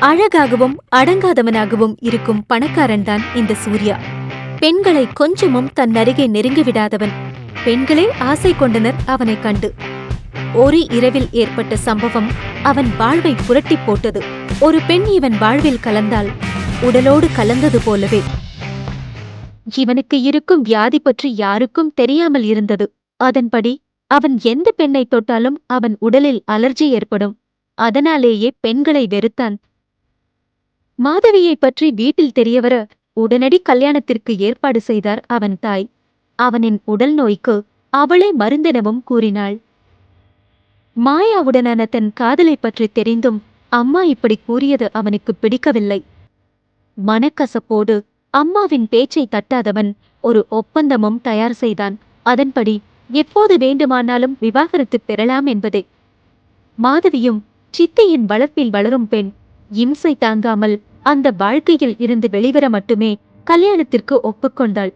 அழகாகவும் அடங்காதவனாகவும் இருக்கும் பணக்காரன்தான் இந்த சூர்யா. பெண்களை கொஞ்சமும் தன் அருகே நெருங்கி விடாதவன். பெண்களே ஆசை கொண்டனர் அவனைக் கண்டு. ஒரு இரவில் ஏற்பட்ட சம்பவம் அவன் வாழ்வை புரட்டிப் போட்டது. ஒரு பெண் இவன் வாழ்வில் கலந்தால் உடலோடு கலந்தது போலவே. இவனுக்கு இருக்கும் வியாதி பற்றி யாருக்கும் தெரியாமல் இருந்தது. அதன்படி அவன் எந்த பெண்ணை தொட்டாலும் அவன் உடலில் அலர்ஜி ஏற்படும். அதனாலேயே பெண்களை வெறுத்தான். மாதவியைப் பற்றி வீட்டில் தெரியவர உடனடி கல்யாணத்திற்கு ஏற்பாடு செய்தார் அவன் தாய். அவனின் உடல் நோய்க்கு அவளே மருந்தெனவும் கூறினாள். மாயாவுடனான தன் காதலைப் பற்றி தெரிந்தும் அம்மா இப்படி கூறியது அவனுக்கு பிடிக்கவில்லை. மனக்கசப்போடு அம்மாவின் பேச்சை தட்டாதவன் ஒரு ஒப்பந்தமும் தயார் செய்தான். அதன்படி எப்போது வேண்டுமானாலும் விவாகரத்து பெறலாம் என்பதே. மாதவியும் சித்தியின் வளர்ப்பில் வளரும் பெண் இம்சை தாங்காமல் அந்த வாழ்க்கையில் இருந்து வெளிவர மட்டுமே கல்யாணத்திற்கு ஒப்புக்கொண்டாள்.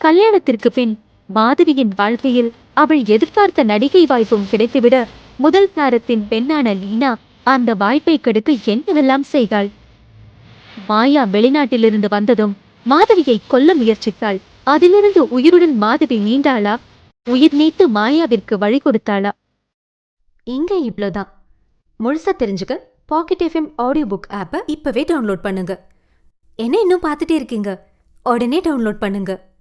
கல்யாணத்திற்கு பின் மாதவியின் வாழ்க்கையில் அவள் எதிர்பார்த்த நடிகை வாய்ப்பும் கிடைத்துவிட முதல் தாரத்தின் பெண்ணான லீனா அந்த வாய்ப்பை கெடுக்க என்னவெல்லாம் செய்தாள்? மாயா வெளிநாட்டிலிருந்து வந்ததும் மாதவியை கொல்ல முயற்சித்தாள். அதிலிருந்து உயிருடன் மாதவி மீண்டாளா உயிர் நீத்து மாயாவிற்கு வழி கொடுத்தாளா? இங்க இவ்வளோதான் முழுசா தெரிஞ்சுக்க பாக்கெட் எஃப்எம் ஆடியோ புக் ஆப்பை இப்போவே டவுன்லோட் பண்ணுங்க. என்ன இன்னும் பார்த்துட்டே இருக்கீங்க? உடனே டவுன்லோட் பண்ணுங்க.